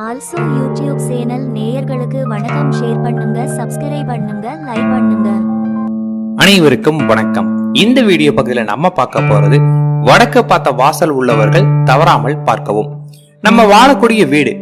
Also YouTube channel நேயர்களுக்கு வணக்கம். Share பண்ணுங்க சப்ஸ்கிரைப் பண்ணுங்க லைக் பண்ணுங்க. அனைவருக்கும் வணக்கம். இந்த வீடியோ பகுதியில் நம்ம பார்க்க போறது வடக்கு பார்த்த வாசல் உள்ளவர்கள் தவறாமல் பார்க்கவும். நம்ம வாழக்கூடிய வீடு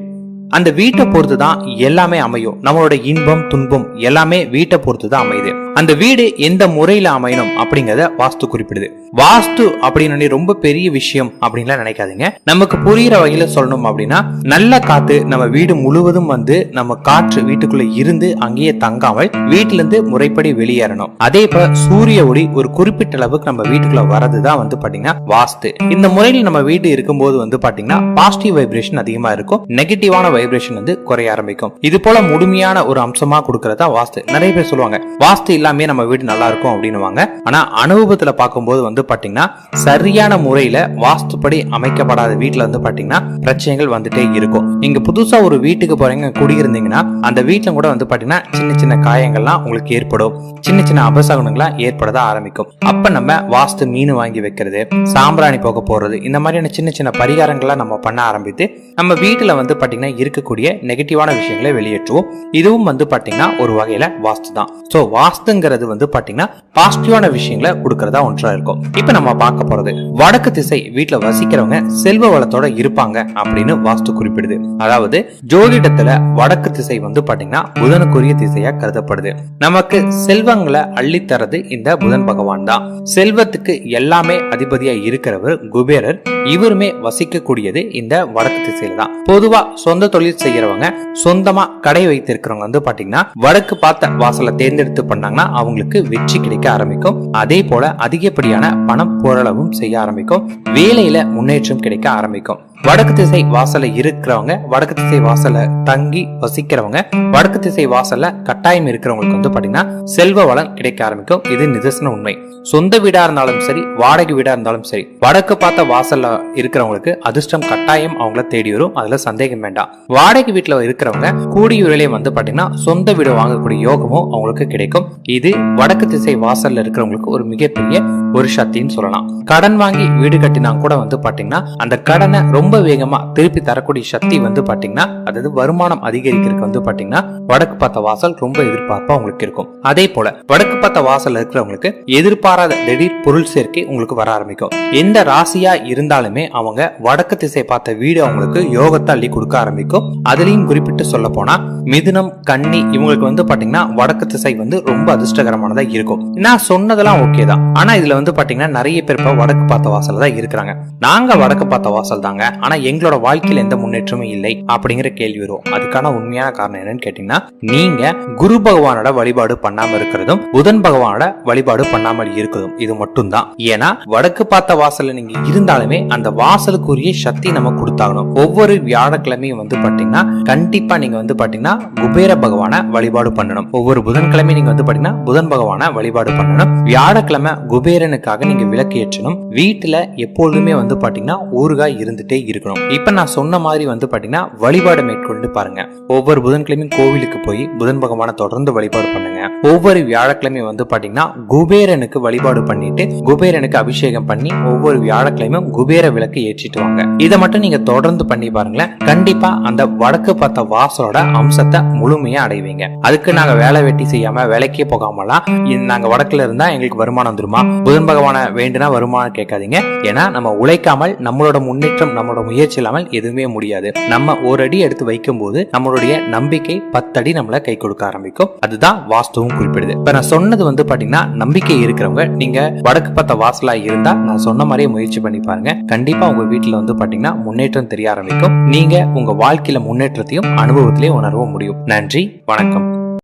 அந்த வீட்டை பொறுத்து தான் எல்லாமே அமையும். நம்மளோட இன்பம் துன்பம் எல்லாமே வீட்டை பொறுத்து தான் அமையுது. அந்த வீடு எந்த முறையில அமையணும் அப்படிங்கறத வாஸ்து குறிப்பிடுது. வாஸ்து அப்படின்னு ரொம்ப பெரிய விஷயம் அப்படின்லாம் நினைக்காதீங்க. நமக்கு புரியுற வகையில சொல்லணும் அப்படின்னா நல்ல காத்து நம்ம வீடு முழுவதும் வந்து நம்ம காற்று வீட்டுக்குள்ள இருந்து அங்கேயே தங்காமல் வீட்டுல இருந்து முறைப்படி வெளியேறணும். அதே போல சூரிய ஒளி ஒரு குறிப்பிட்ட அளவுக்கு நம்ம வீட்டுக்குள்ள வரதுதான் வந்து பாத்தீங்கன்னா வாஸ்து. இந்த முறையில் நம்ம வீடு இருக்கும்போது வந்து பாத்தீங்கன்னா பாசிட்டிவ் வைப்ரேஷன் அதிகமா இருக்கும். நெகட்டிவான வைப்ரேஷன் வந்து குறைய ஆரம்பிக்கும். இது போல முழுமையான ஒரு அம்சமா கொடுக்கறதா வாஸ்து. நிறைய பேர் சொல்லுவாங்க வாஸ்து இல்லாமே நம்ம வீடு நல்லா இருக்கும் அப்படின்னுவாங்க. ஆனா அனுபவத்துல பார்க்கும்போது வந்து பாத்தீங்கன்னா சரியான முறையில வாஸ்துப்படி அமைக்கப்படாத வீட்டுல வந்து பாத்தீங்கன்னா பிரச்சனைகள் வந்துட்டே இருக்கும். நீங்க புதுசா ஒரு வீட்டுக்கு போறீங்க குடியிருந்தீங்கன்னா அந்த வீட்டுல கூட வந்து பாத்தீங்கன்னா சின்ன சின்ன காயங்கள்லாம் உங்களுக்கு ஏற்படும். சின்ன சின்ன அபசகுனங்கள்லாம் ஏற்படத ஆரம்பிக்கும். அப்ப நம்ம வாஸ்து மீன் வாங்கி வைக்கிறது சாம்பிராணி போக போறது இந்த மாதிரியான சின்ன சின்ன பரிகாரங்கள்லாம் நம்ம பண்ண ஆரம்பித்து நம்ம வீட்டுல வந்து பாத்தீங்கன்னா இருக்கக்கூடிய நெகட்டிவான விஷயங்களை வெளியேற்றுவோம். இதுவும் வந்து பாத்தீங்கன்னா ஒரு வகையில வாஸ்து தான். ஸோ வாஸ்து வாஸ்துங்கிறது வந்து பாத்தீங்கன்னா பாசிட்டிவான விஷயங்களை கொடுக்கறதா ஒன்றா இருக்கும். இப்ப நம்ம பார்க்க போறது வடக்கு திசை வீட்டுல வசிக்கிறவங்க செல்வ வளத்தோட இருப்பாங்க அப்படின்னு வாஸ்து குறிப்பிடுது. அதாவது ஜோதிடத்துல வடக்கு திசை வந்து பாத்தீங்கன்னா புதனுக்குரிய திசையா கருதப்படுது. நமக்கு செல்வங்களை அள்ளித்தரது இந்த புதன் பகவான் தான். செல்வத்துக்கு எல்லாமே அதிபதியா இருக்கிறவர் குபேரர். இவருமே வசிக்கக்கூடியது இந்த வடக்கு திசையில தான். பொதுவா சொந்த தொழில் செய்யறவங்க சொந்தமா கடை வைத்திருக்கிறவங்க வந்து பாத்தீங்கன்னா வடக்கு பார்த்த வாசலை தேர்ந்தெடுத்து பண்ணாங்கன்னா அவங்களுக்கு வெற்றி கிடைக்க ஆரம்பிக்கும். அதே போல அதிகப்படியான பணம் பொருளவும் செய்ய ஆரம்பிக்கும். வேலையில முன்னேற்றம் கிடைக்க ஆரம்பிக்கும். வடக்கு திசை வாசல்ல இருக்கிறவங்க வடக்கு திசை வாசல்ல தங்கி வசிக்கிறவங்க வடக்கு திசை வாசல்ல கட்டாயம் இருக்கிறவங்களுக்கு வந்து பாத்தீங்கன்னா செல்வ வளம் கிடைக்க ஆரம்பிக்கும். இது நிதர்சன உண்மை. சொந்த வீடா இருந்தாலும் சரி வாடகை வீடா இருந்தாலும் சரி வடக்கு பார்த்த வாசல்ல இருக்கிறவங்களுக்கு அதிர்ஷ்டம் கட்டாயம் அவங்கள தேடி வரும். அதுல சந்தேகம் வேண்டாம். வாடகை வீட்டுல இருக்கிறவங்க கூடிய விலையை வந்து பாத்தீங்கன்னா சொந்த வீடு வாங்கக்கூடிய யோகமும் அவங்களுக்கு கிடைக்கும். இது வடக்கு திசை வாசல்ல இருக்கிறவங்களுக்கு ஒரு மிகப்பெரிய ஒரு சக்தின்னு சொல்லலாம். கடன் வாங்கி வீடு கட்டினா கூட வந்து பாத்தீங்கன்னா அந்த கடனை ரொம்ப வேகமா திருப்பி தரக்கூடிய சக்தி வந்து பாத்தீங்கன்னா அதாவது வருமானம் அதிகரிக்கிறதுக்கு வந்து பாத்தீங்கன்னா வடக்கு பார்த்த வாசல் ரொம்ப எதிர்பார்ப்பா உங்களுக்கு இருக்கும். அதே போல வடக்கு பார்த்த வாசல் இருக்கிறவங்களுக்கு எதிர்பாராத திடீர் பொருள் சேர்க்கை உங்களுக்கு வர ஆரம்பிக்கும். எந்த ராசியா இருந்தாலுமே அவங்க வடக்கு திசை பார்த்த வீடு அவங்களுக்கு யோகத்தை அள்ளி கொடுக்க ஆரம்பிக்கும். அதுலயும் குறிப்பிட்டு சொல்ல போனா மிதுனம் கன்னி இவங்களுக்கு வந்து பாத்தீங்கன்னா வடக்கு திசை வந்து ரொம்ப அதிர்ஷ்டகரமானதா இருக்கும். நான் சொன்னதெல்லாம் ஓகே தான். ஆனா இதுல வந்து பாத்தீங்கன்னா நிறைய பேர் இப்ப வடக்கு பார்த்த வாசல் தான் இருக்கிறாங்க. நாங்க வடக்கு பார்த்த வாசல் தாங்க. ஆனா எங்களோட வாழ்க்கையில எந்த முன்னேற்றமும் இல்லை அப்படிங்கிற கேள்வி வரும். அதுக்கான உண்மையான காரணம் என்னன்னு கேட்டீங்கன்னா நீங்க குரு பகவானோட வழிபாடு பண்ணாம இருக்கிறதும் புதன் பகவானோட வழிபாடு பண்ணாமல் இருக்கிறதும் இது மட்டும்தான். ஏன்னா வடக்கு பார்த்த வாசல்ல நீங்க இருந்தாலுமே அந்த வாசலுக்குரிய சக்தி நம்ம கொடுத்தாகணும். ஒவ்வொரு வியாழக்கிழமையும் வந்து பாத்தீங்கன்னா கண்டிப்பா நீங்க வந்து பாத்தீங்கன்னா குபேர பகவான வழிபாடு பண்ணணும். ஒவ்வொரு புதன்கிழமை நீங்க வந்து பாத்தீங்கன்னா புதன் பகவான வழிபாடு பண்ணணும். வியாழக்கிழமை குபேரனுக்காக நீங்க விளக்கு ஏற்றணும். வீட்டுல எப்பொழுதுமே வந்து பாத்தீங்கன்னா ஊறுகாய் இருந்துட்டே இருக்கணும். இப்ப நான் சொன்ன மாதிரி வந்து பாத்தீங்கன்னா வழிபாடு மேற்கொண்டு பாருங்க. ஒவ்வொரு புதன்கிழமையும் கோவிலுக்கு போய் புதன் பகவானை தொடர்ந்து வழிபாடு பண்ணுங்க. ஒவ்வொரு வியாழக்கிழமை வந்து பாத்தீங்கன்னா குபேரனுக்கு வழிபாடு பண்ணிட்டு குபேரனுக்கு அபிஷேகம் பண்ணி ஒவ்வொரு வியாழக்கிழமையும் குபேர விளக்கு ஏற்றிட்டு வாங்க. இதை மட்டும் நீங்க தொடர்ந்து பண்ணி பாருங்களேன். கண்டிப்பா அந்த வடக்கு பார்த்த வாசலோட அம்சத்தை முழுமையா அடைவீங்க. அதுக்கு நாங்க வேலை வெட்டி செய்யாம வேலைக்கே போகாமலாம் நாங்க வடக்குல இருந்தா எங்களுக்கு வருமானம் வந்துருமா? புதன் பகவானை வேண்டுனா வருமானம் கேட்காதீங்க. ஏன்னா நம்ம உழைக்காமல் நம்மளோட முன்னேற்றம் நம்மளோட முயற்சி இல்லாமல் எதுவுமே முடியாது. நம்ம ஒரு அடி எடுத்து வைக்கும் போது நம்மளுடைய நம்பிக்கை பத்தடி நம்மளை கை கொடுக்க ஆரம்பிக்கும். அதுதான் வாஸ்துவும் குறிப்பிடுது. இப்ப நான் சொன்னது வந்து பாத்தீங்கன்னா நம்பிக்கை இருக்கிறவங்க நீங்க வடக்கு பார்த்த வாசலா இருந்தா நான் சொன்ன மாதிரியே முயற்சி பண்ணி பாருங்க. கண்டிப்பா உங்க வீட்டுல வந்து பாத்தீங்கன்னா முன்னேற்றம் தெரிய ஆரம்பிக்கும். நீங்க உங்க வாழ்க்கையில முன்னேற்றத்தையும் அனுபவத்திலேயே உணரவும் முடியும். நன்றி வணக்கம்.